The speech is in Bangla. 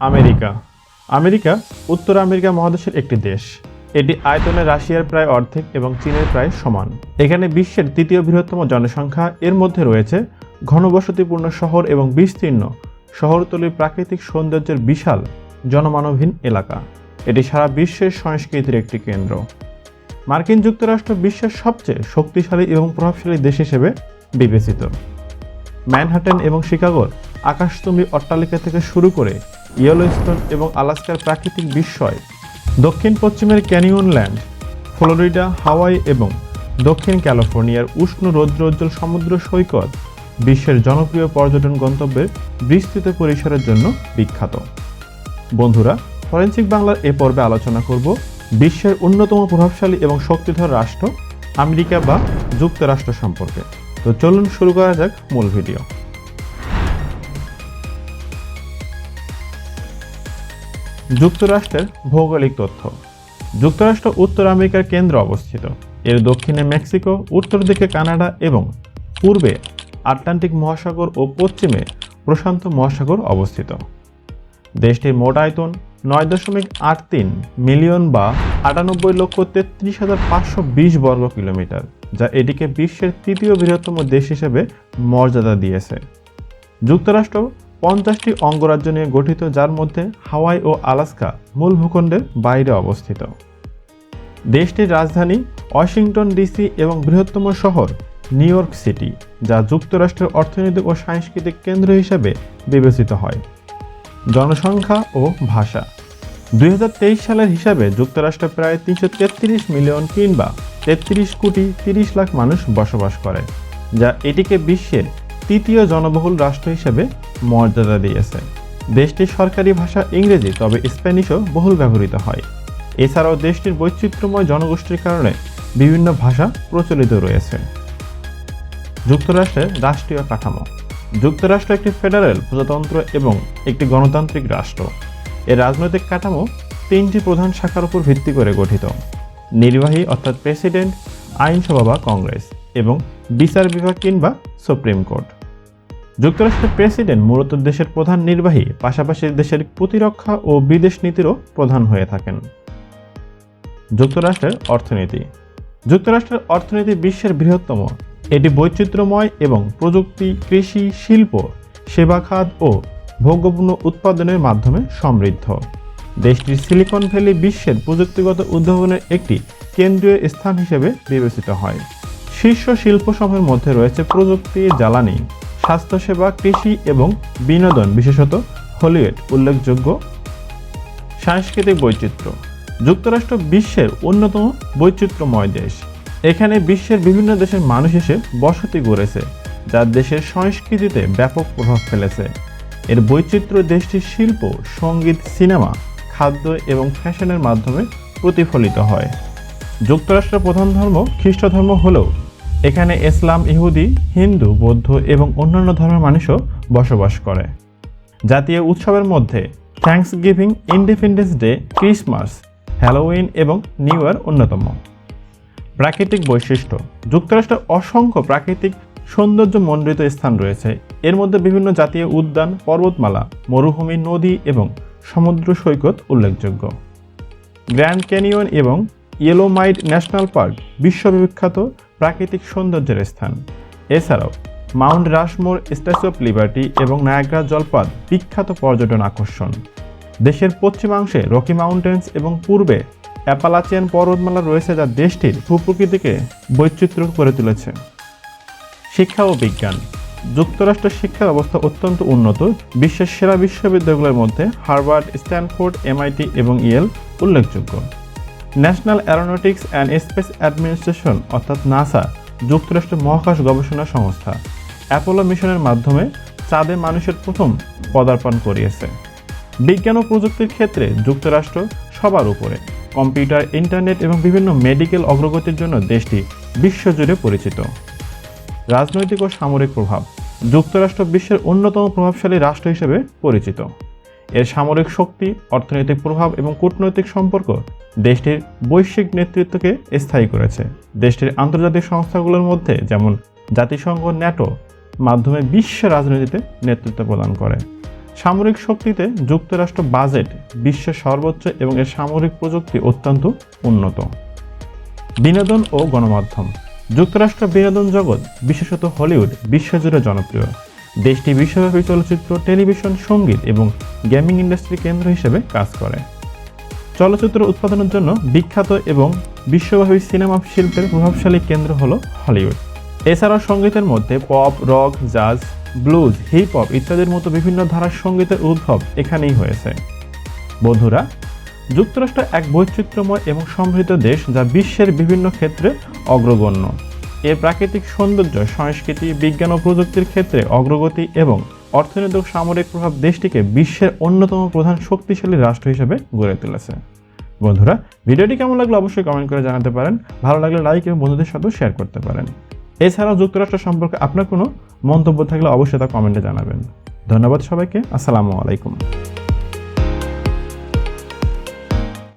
আমেরিকা। আমেরিকা উত্তর আমেরিকা মহাদেশের একটি দেশ। এটি আয়তনে রাশিয়ার প্রায় অর্ধেক এবং চীনের প্রায় সমান। এখানে বিশ্বের তৃতীয় বৃহত্তম জনসংখ্যা। এর মধ্যে রয়েছে ঘনবসতিপূর্ণ শহর এবং বিস্তীর্ণ শহরতলির প্রাকৃতিক সৌন্দর্যের বিশাল জনমানবহীন এলাকা। এটি সারা বিশ্বের সংস্কৃতির একটি কেন্দ্র। মার্কিন যুক্তরাষ্ট্র বিশ্বের সবচেয়ে শক্তিশালী এবং প্রভাবশালী দেশ হিসেবে বিবেচিত। ম্যানহাটেন এবং শিকাগোর আকাশচুম্বী অট্টালিকা থেকে শুরু করে ইয়েলোস্টোন এবং আলাস্কার প্রাকৃতিক বিস্ময় দক্ষিণ পশ্চিমের ক্যানিয়ন ল্যান্ড ফ্লোরিডা, হাওয়াই এবং দক্ষিণ ক্যালিফোর্নিয়ার উষ্ণ রৌদ্রোজ্জ্বল সমুদ্র সৈকত বিশ্বের জনপ্রিয় পর্যটন গন্তব্যের বিস্তৃত পরিসরের জন্য বিখ্যাত। বন্ধুরা, ফরেন্সিক বাংলার এ পর্বে আলোচনা করব বিশ্বের অন্যতম প্রভাবশালী এবং শক্তিধর রাষ্ট্র আমেরিকা বা যুক্তরাষ্ট্র সম্পর্কে। তো চলুন শুরু করা যাক মূল ভিডিও। যুক্তরাষ্ট্রের ভৌগোলিক তথ্য। যুক্তরাষ্ট্র উত্তর আমেরিকার কেন্দ্রে অবস্থিত। এর দক্ষিণে মেক্সিকো, উত্তর দিকে কানাডা এবং পূর্বে আটলান্টিক মহাসাগর ও পশ্চিমে প্রশান্ত মহাসাগর অবস্থিত। দেশটির মোট আয়তন নয় দশমিক আট তিন মিলিয়ন বা আটানব্বই লক্ষ তেত্রিশ হাজার পাঁচশো বিশ বর্গ কিলোমিটার, যা এটিকে বিশ্বের তৃতীয় বৃহত্তম দেশ হিসেবে মর্যাদা দিয়েছে। যুক্তরাষ্ট্র পঞ্চাশটি অঙ্গরাজ্য নিয়ে গঠিত, যার মধ্যে হাওয়াই ও আলাস্কা মূল ভূখণ্ডের বাইরে অবস্থিত। দেশটির রাজধানী ওয়াশিংটন ডিসি এবং বৃহত্তম শহর নিউ ইয়র্ক সিটি, যা যুক্তরাষ্ট্রের অর্থনৈতিক ও সাংস্কৃতিক কেন্দ্র হিসেবে বিবেচিত হয়। জনসংখ্যা ও ভাষা। দুই হাজার তেইশ সালের হিসাবে যুক্তরাষ্ট্রে প্রায় তিনশো তেত্রিশ মিলিয়ন কিংবা তেত্রিশ কোটি তিরিশ লাখ মানুষ বসবাস করে, যা এটিকে বিশ্বের তৃতীয় জনবহুল রাষ্ট্র হিসেবে মর্যাদা দিয়েছে। দেশটির সরকারি ভাষা ইংরেজি, তবে স্প্যানিশও বহুল ব্যবহৃত হয়। এছাড়াও দেশটির বৈচিত্র্যময় জনগোষ্ঠীর কারণে বিভিন্ন ভাষা প্রচলিত রয়েছে। যুক্তরাষ্ট্রের রাষ্ট্রীয় কাঠামো। যুক্তরাষ্ট্র একটি ফেডারেল, প্রজাতন্ত্র এবং একটি গণতান্ত্রিক রাষ্ট্র। এর রাজনৈতিক কাঠামো তিনটি প্রধান শাখার উপর ভিত্তি করে গঠিত। নির্বাহী, অর্থাৎ প্রেসিডেন্ট, আইনসভা বা কংগ্রেস এবং বিচার বিভাগ কিংবা সুপ্রিম কোর্ট। যুক্তরাষ্ট্রের প্রেসিডেন্ট মূলত দেশের প্রধান নির্বাহী, পাশাপাশি দেশের প্রতিরক্ষা ও বিদেশ নীতিরও প্রধান হয়ে থাকেন। যুক্তরাষ্ট্রের অর্থনীতি। যুক্তরাষ্ট্রের অর্থনীতি বিশ্বের বৃহত্তম। এটি বৈচিত্র্যময় এবং প্রযুক্তি, কৃষি, শিল্প, সেবা খাত ও ভোগ্যপূর্ণ উৎপাদনের মাধ্যমে সমৃদ্ধ। দেশটির সিলিকন ভ্যালি বিশ্বের প্রযুক্তিগত উদ্ভাবনের একটি কেন্দ্রীয় স্থান হিসেবে বিবেচিত হয়। শীর্ষ শিল্পসমূহের মধ্যে রয়েছে প্রযুক্তি, জ্বালানি স্বাস্থ্যসেবা, কৃষি এবং বিনোদন, বিশেষত হলিউড, উল্লেখযোগ্য সাংস্কৃতিক বৈচিত্র্য। যুক্তরাষ্ট্র বিশ্বের অন্যতম বৈচিত্র্যময় দেশ। এখানে বিশ্বের বিভিন্ন দেশের মানুষ এসে বসতি গড়েছে, যা দেশের সংস্কৃতিতে ব্যাপক প্রভাব ফেলেছে। এর বৈচিত্র্য দেশটির শিল্প, সংগীত, সিনেমা, খাদ্য এবং ফ্যাশনের মাধ্যমে প্রতিফলিত হয়। যুক্তরাষ্ট্রের প্রধান ধর্ম খ্রিস্ট ধর্ম হলেও এখানে ইসলাম, ইহুদি, হিন্দু, বৌদ্ধ এবং অন্যান্য ধর্মের মানুষও বসবাস করে। জাতীয় উৎসবের মধ্যে Thanksgiving Independence Day Christmas Halloween এবং নিউ ইয়ার অন্যতম। প্রাকৃতিক বৈশিষ্ট্য। যুক্তরাষ্ট্রের অসংখ্য প্রাকৃতিক সৌন্দর্য মণ্ডিত স্থান রয়েছে। এর মধ্যে বিভিন্ন জাতীয় উদ্যান, পর্বতমালা, মরুভূমি, নদী এবং সমুদ্র সৈকত উল্লেখযোগ্য। গ্র্যান্ড ক্যানিয়ন এবং ইয়েলোমাইড ন্যাশনাল পার্ক বিশ্ববিখ্যাত প্রাকৃতিক সৌন্দর্যের স্থান। এছাড়াও, Mount Rushmore Statue of Liberty এবং নায়াগ্রা জলপাত বিখ্যাত পর্যটন আকর্ষণ। দেশের পশ্চিমাংশে রকি মাউন্টেন্স এবং পূর্বে অ্যাপালাচিয়ান পর্বতমালা রয়েছে যা দেশটির ভূপ্রকৃতিকে বৈচিত্র্য করে তুলেছে। শিক্ষা ও বিজ্ঞান। যুক্তরাষ্ট্রের শিক্ষা ব্যবস্থা অত্যন্ত উন্নত। বিশ্বের সেরা বিশ্ববিদ্যালয়গুলোর মধ্যে হার্ভার্ড, স্ট্যানফোর্ড, এমআইটি এবং ইয়েল উল্লেখযোগ্য। National Aeronautics and Space Administration, অর্থাৎ নাসা যুক্তরাষ্ট্রের মহাকাশ গবেষণা সংস্থা। অ্যাপোলো মিশনের মাধ্যমে চাঁদে মানুষের প্রথম পদার্পণ করিয়েছে। বিজ্ঞান ও প্রযুক্তির ক্ষেত্রে যুক্তরাষ্ট্র সবার উপরে। কম্পিউটার, ইন্টারনেট এবং বিভিন্ন মেডিকেল অগ্রগতির জন্য দেশটি বিশ্বজুড়ে পরিচিত। রাজনৈতিক ও সামরিক প্রভাব। যুক্তরাষ্ট্র বিশ্বের অন্যতম প্রভাবশালী রাষ্ট্র হিসেবে পরিচিত। এর সামরিক শক্তি, অর্থনৈতিক প্রভাব এবং কূটনৈতিক সম্পর্ক দেশটির বৈশ্বিক নেতৃত্বকে স্থায়ী করেছে। দেশটির আন্তর্জাতিক সংস্থাগুলোর মধ্যে যেমন জাতিসংঘ, ন্যাটো মাধ্যমে বিশ্ব রাজনীতিতে নেতৃত্ব প্রদান করে। সামরিক শক্তিতে যুক্তরাষ্ট্র বাজেট বিশ্বের সর্বোচ্চ এবং এর সামরিক প্রযুক্তি অত্যন্ত উন্নত। বিনোদন ও গণমাধ্যম। যুক্তরাষ্ট্র বিনোদন জগৎ, বিশেষত হলিউড, বিশ্বজুড়ে জনপ্রিয়। দেশটি বিশ্বব্যাপী চলচ্চিত্র, টেলিভিশন, সংগীত এবং গেমিং ইন্ডাস্ট্রি কেন্দ্র হিসেবে কাজ করে। চলচ্চিত্র উৎপাদনের জন্য বিখ্যাত এবং বিশ্বব্যাপী সিনেমা শিল্পের প্রভাবশালী কেন্দ্র হল হলিউড। এছাড়াও সঙ্গীতের মধ্যে pop, rock, jazz, blues hip hop ইত্যাদির মতো বিভিন্ন ধারার সঙ্গীতের উদ্ভব এখানেই হয়েছে। বন্ধুরা, যুক্তরাষ্ট্র এক বৈচিত্র্যময় এবং সমৃদ্ধ দেশ যা বিশ্বের বিভিন্ন ক্ষেত্রে অগ্রগণ্য। এর প্রাকৃতিক সৌন্দর্য, সংস্কৃতি, বিজ্ঞান ও প্রযুক্তির ক্ষেত্রে অগ্রগতি এবং অর্থনৈতিক সামরিক প্রভাব দেশটিকে বিশ্বের অন্যতম প্রধান শক্তিশালী রাষ্ট্র হিসেবে গড়ে তুলেছে। বন্ধুরা, ভিডিওটি কেমন লাগল অবশ্যই কমেন্ট করে জানাতে পারেন। ভালো লাগলে লাইক এবং বন্ধুদের সাথেও শেয়ার করতে পারেন। এছাড়াও যুক্তরাষ্ট্র সম্পর্কে আপনার কোনো মন্তব্য থাকলে অবশ্যই তা কমেন্টে জানাবেন। ধন্যবাদ সবাইকে। আসসালামু আলাইকুম।